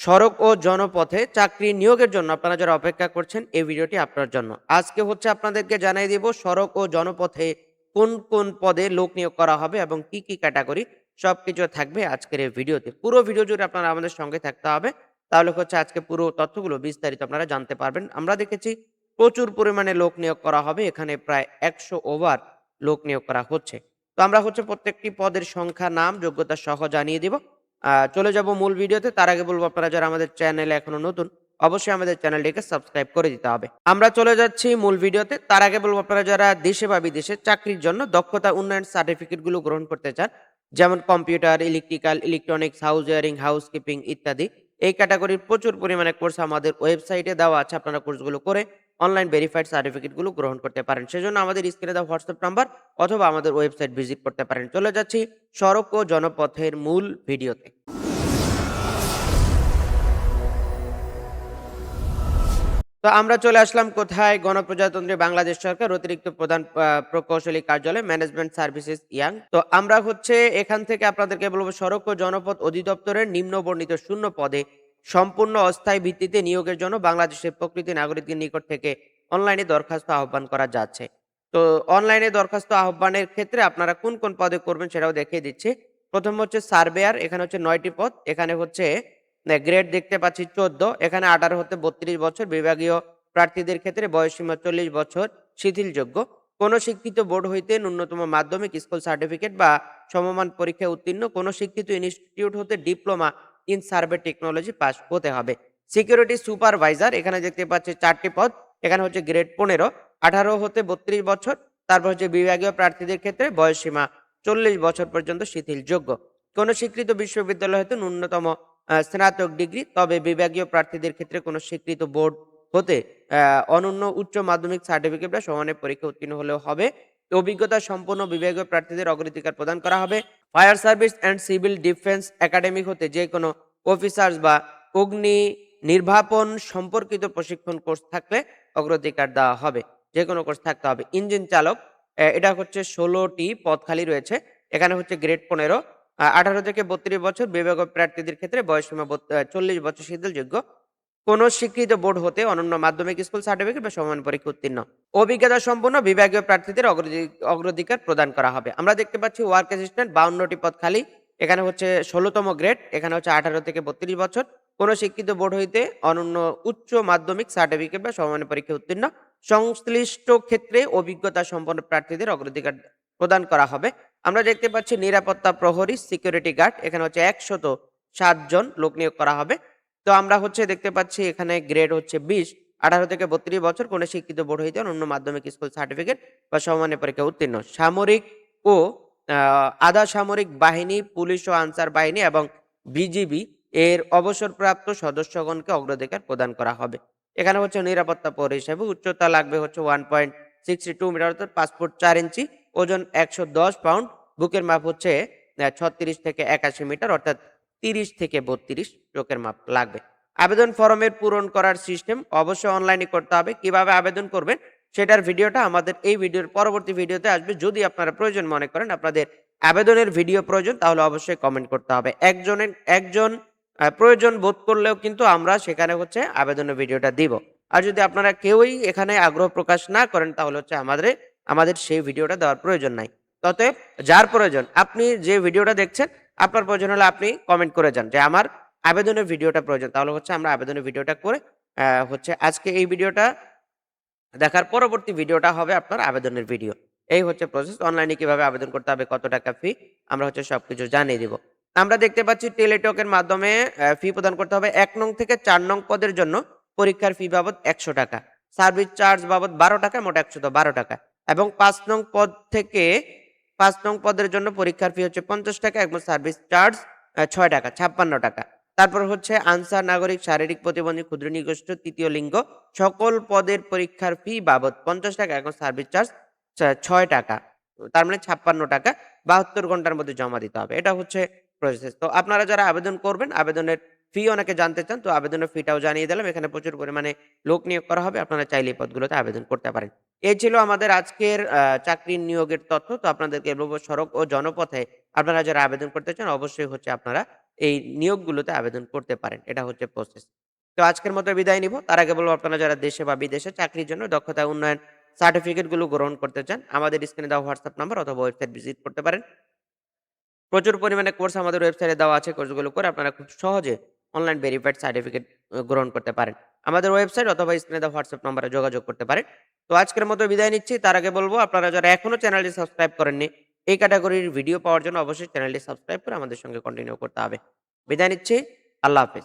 সড়ক ও জনপথে চাকরি নিয়োগের জন্য আপনারা যারা অপেক্ষা করছেন, এই ভিডিওটি আপনার জন্য। আজকে হচ্ছে আপনাদেরকে জানিয়ে দিব সড়ক ও জনপথে কোন কোন পদে লোক নিয়োগ করা হবে এবং কি কি ক্যাটাগরি সব কিছু থাকবে আজকের এই ভিডিওতে। পুরো ভিডিও জুড়ে আপনারা আমাদের সঙ্গে থাকতে হবে। তাহলে হচ্ছে আজকে পুরো তথ্যগুলো বিস্তারিত আপনারা জানতে পারবেন। আমরা দেখেছি প্রচুর পরিমাণে লোক নিয়োগ করা হবে, এখানে প্রায় একশো ওভার লোক নিয়োগ করা হচ্ছে। তো আমরা হচ্ছে প্রত্যেকটি পদের সংখ্যা, নাম, যোগ্যতা সহ জানিয়ে দিব। চলে যাব মূল ভিডিওতে। তার আগে বলব আপনারা যারা আমাদের চ্যানেলে এখনও নতুন, অবশ্যই আমাদের চ্যানেলটিকে সাবস্ক্রাইব করে দিতে হবে। আমরা চলে যাচ্ছি মূল ভিডিওতে। তার আগে বলব আপনারা যারা দেশে বা বিদেশে চাকরির জন্য দক্ষতা উন্নয়ন সার্টিফিকেটগুলো গ্রহণ করতে চান, যেমন computer electrical electronics house wiring house keeping ইত্যাদি, এই ক্যাটাগরির প্রচুর পরিমাণে কোর্স আমাদের ওয়েবসাইটে দেওয়া আছে। আপনারা কোর্সগুলো করে অনলাইন ভেরিফাইড সার্টিফিকেটগুলো গ্রহণ করতে পারেন। সেজন্য আমাদের স্ক্রিনে দেওয়া হোয়াটসঅ্যাপ নাম্বার অথবা আমাদের ওয়েবসাইট ভিজিট করতে পারেন। চলে যাচ্ছি সড়ক ও জনপথের মূল ভিডিওতে। তো আমরা চলে আসলাম কোথায়? গণপ্রজাতন্ত্রী বাংলাদেশ সরকার অতিরিক্ত প্রধান প্রকৌশলী কার্যালয় ম্যানেজমেন্ট সার্ভিসেস ইয়াং। তো আমরা হচ্ছে এখান থেকে আপনাদেরকে বলব সড়ক ও জনপথ অধিদপ্তরের নিম্ন বর্ণিত শূন্য পদে সম্পূর্ণ অস্থায়ী ভিত্তিতে নিয়োগের জন্য বাংলাদেশের প্রকৃতি নাগরিকদের নিকট থেকে অনলাইনে দরখাস্ত আহ্বান করা যাচ্ছে। তো অনলাইনে দরখাস্ত আহ্বানের ক্ষেত্রে আপনারা কোন কোন পদে করবেন সেটাও দেখিয়ে দিচ্ছি। প্রথম হচ্ছে সার্ভেয়ার, এখানে হচ্ছে নয়টি পদ, এখানে হচ্ছে গ্রেড দেখতে পাচ্ছি চোদ্দ, এখানে আঠারো হতে বত্রিশ বছর, বিভাগীয় প্রার্থীদের ক্ষেত্রে বয়সসীমা চল্লিশ বছর, শিথিলযোগ্য। কোনো শিক্ষিত বোর্ড হইতে ন্যূনতম মাধ্যমিক স্কুল সার্টিফিকেট বা সমমান পরীক্ষায় উত্তীর্ণ, কোনো শিক্ষিত ইনস্টিটিউট হতে diploma in survey technology pass হতে হবে। সিকিউরিটি সুপারভাইজার এখানে দেখতে পাচ্ছি চারটি পদ। এখানে হচ্ছে গ্রেড পনেরো, আঠারো হতে বত্রিশ বছর। তারপর হচ্ছে বিভাগীয় প্রার্থীদের ক্ষেত্রে বয়সসীমা চল্লিশ বছর পর্যন্ত শিথিলযোগ্য। কোন স্বীকৃত বিশ্ববিদ্যালয় হতে ন্যূনতম স্নাতক ডিগ্রি, তবে বিভাগীয় প্রার্থীদের ক্ষেত্রে কোনো স্বীকৃত বোর্ড হতে অনন্য উচ্চ মাধ্যমিক সার্টিফিকেট বা সমানের পরীক্ষা উত্তীর্ণ হলেও হবে। অভিজ্ঞতা সম্পন্ন বিভাগীয় প্রার্থীদের অগ্রাধিকার প্রদান করা হবে। Fire service and civil defence academy হতে যে কোনো অফিসার্স বা অগ্নি নির্বাপন সম্পর্কিত প্রশিক্ষণ কোর্স থাকলে অগ্রাধিকার দেওয়া হবে। যে কোনো কোর্স থাকতে হবে। ইঞ্জিন চালক এটা হচ্ছে ষোলোটি পদ খালি রয়েছে। এখানে হচ্ছে গ্রেড পনেরো। আঠারো থেকে বত্রিশ বছর বিভাগীয় প্রার্থীদের ক্ষেত্রে বয়সসীমা চল্লিশ বছর শিথিলযোগ্য কোন স্বীকৃত বোর্ড হতে অনন্য মাধ্যমিক স্কুল সার্টিফিকেট বা সমান পরীক্ষা উত্তীর্ণ। অভিজ্ঞতা সম্পন্ন বিভাগীয় প্রার্থীদের অগ্রাধি- অগ্রাধিকার প্রদান করা হবে। আমরা দেখতে পাচ্ছি ওয়ার্ক অ্যাসিস্ট্যান্ট বাউন্নটি পদ খালি, এখানে হচ্ছে ষোলোতম গ্রেড, এখানে হচ্ছে আঠারো থেকে বত্রিশ বছর। কোন শিক্ষিত বোর্ড হইতে অনন্য উচ্চ মাধ্যমিক সার্টিফিকেট বা সমান পরীক্ষা উত্তীর্ণ। সংশ্লিষ্ট ক্ষেত্রে অভিজ্ঞতা সম্পন্ন প্রার্থীদের অগ্রাধিকার প্রদান করা হবে। আমরা দেখতে পাচ্ছি নিরাপত্তা প্রহরী, সিকিউরিটি গার্ড, এখানে হচ্ছে একশত সাতজন লোক নিয়োগ করা হবে। তো আমরা হচ্ছে দেখতে পাচ্ছি এখানে গ্রেড হচ্ছে বিশ, আঠারো থেকে বত্রিশ বছর কোনো শিক্ষিত বোর্ড হইতে অন্য মাধ্যমিক স্কুল সার্টিফিকেট বা সমানের পরীক্ষা উত্তীর্ণ। সামরিক ও আধা সামরিক বাহিনী, পুলিশ ও আনসার বাহিনী এবং বিজিবি এর অবসরপ্রাপ্ত সদস্যগণকে অগ্রাধিকার প্রদান করা হবে। এখানে হচ্ছে নিরাপত্তা পৌর হিসাবে উচ্চতা লাগবে হচ্ছে one point sixty two metre অর্থাৎ পাসপোর্ট চার ইঞ্চি, ওজন একশো দশ পাউন্ড বুকের মাপ হচ্ছে ছত্রিশ থেকে একাশি মিটার অর্থাৎ তিরিশ থেকে বত্রিশ চোখের মাপ লাগবে। আবেদন ফর্মের পূরণ করার সিস্টেম অবশ্যই অনলাইনে করতে হবে। কীভাবে আবেদন করবেন সেটার ভিডিওটা আমাদের এই ভিডিওর পরবর্তী ভিডিওতে আসবে। যদি আপনারা প্রয়োজন মনে করেন আপনাদের আবেদনের ভিডিও প্রয়োজন, তাহলে অবশ্যই কমেন্ট করতে হবে। একজনের, একজন প্রয়োজন বোধ করলেও কিন্তু আমরা সেখানে হচ্ছে আবেদনের ভিডিওটা দিব। আর যদি আপনারা কেউই এখানে আগ্রহ প্রকাশ না করেন, তাহলে হচ্ছে আমাদের আমাদের সেই ভিডিওটা দেওয়ার প্রয়োজন নাই। ততএব যার প্রয়োজন, আপনি যে ভিডিওটা দেখছেন আপনার প্রয়োজন হলে আপনি কমেন্ট করে যান যে আমার আবেদনের ভিডিওটা প্রয়োজন। তাহলে হচ্ছে আমরা আবেদনের ভিডিওটা করে হচ্ছে আজকে এই ভিডিওটা দেখার পরবর্তী ভিডিওটা হবে আপনার আবেদনের ভিডিও। এই হচ্ছে প্রসেস অনলাইনে কীভাবে আবেদন করতে হবে, কত টাকা ফি আমরা হচ্ছে সবকিছু জানিয়ে দিব। আমরা দেখতে পাচ্ছি টেলিটকের মাধ্যমে ফি প্রদান করতে হবে এক নং থেকে চার নং পদের জন্য পরীক্ষার ফি বাবদ একশো টাকা। সার্ভিস চার্জ বাবদ বারো টাকা, মোট একশো বারো টাকা। এবং পাঁচ নং পদ থেকে পাঁচ নং পদের জন্য পরীক্ষার ফি হচ্ছে পঞ্চাশ টাকা এবং সার্ভিস চার্জ ছয় টাকা, ছাপ্পান্ন টাকা। তারপর হচ্ছে আনসার, নাগরিক, শারীরিক প্রতিবন্ধী, ক্ষুদ্র নিগোষ্ঠ, তৃতীয় লিঙ্গ, সকল পদের পরীক্ষার ফি বাবদ পঞ্চাশ টাকা এখন সার্ভিস চার্জ ছয় টাকা। তার মানে ছাপ্পান্ন টাকা, বাহাত্তর ঘণ্টার মধ্যে জমা দিতে হবে। এটা হচ্ছে প্রসেস তো আপনারা যারা আবেদন করবেন, আবেদনের ফি অনেকে জানতে চান তো আবেদনের ফিটাও জানিয়ে দিলাম এখানে প্রচুর পরিমাণে লোক নিয়োগ করা হবে আপনারা চাইলে এই পদগুলোতে আবেদন করতে পারেন এই ছিল আমাদের আজকের চাকরির নিয়োগের তথ্য তো আপনাদেরকে বলব সড়ক ও জনপথে আপনারা যারা আবেদন করতে চান অবশ্যই হচ্ছে আপনারা এই নিয়োগগুলোতে আবেদন করতে পারেন। এটা হচ্ছে প্রসেস। তো আজকের মতো বিদায় নিব। তার আগে বলব আপনারা যারা দেশে বা বিদেশে চাকরির জন্য দক্ষতা উন্নয়ন সার্টিফিকেটগুলো গ্রহণ করতে চান, আমাদের স্ক্রিনে দেওয়া হোয়াটসঅ্যাপ নাম্বার অথবা ওয়েবসাইট ভিজিট করতে পারেন। প্রচুর পরিমাণে কোর্স আমাদের ওয়েবসাইটে দেওয়া আছে। কোর্সগুলো করে আপনারা খুব সহজে অনলাইন ভেরিফাইড সার্টিফিকেট গ্রহণ করতে পারেন। আমাদের ওয়েবসাইট অথবা স্ক্রিনে দেওয়া হোয়াটসঅ্যাপ নম্বরে যোগাযোগ করতে পারেন। তো আজকের মতো বিদায় নিচ্ছি। তার আগে বলব আপনারা যারা এখনও চ্যানেলটি সাবস্ক্রাইব করেননি, এই ক্যাটাগরির ভিডিও পাওয়ার জন্য অবশ্যই চ্যানেলটি সাবস্ক্রাইব করে আমাদের সঙ্গে কন্টিনিউ করতে হবে। বিদায় নিচ্ছি। আল্লাহ হাফেজ।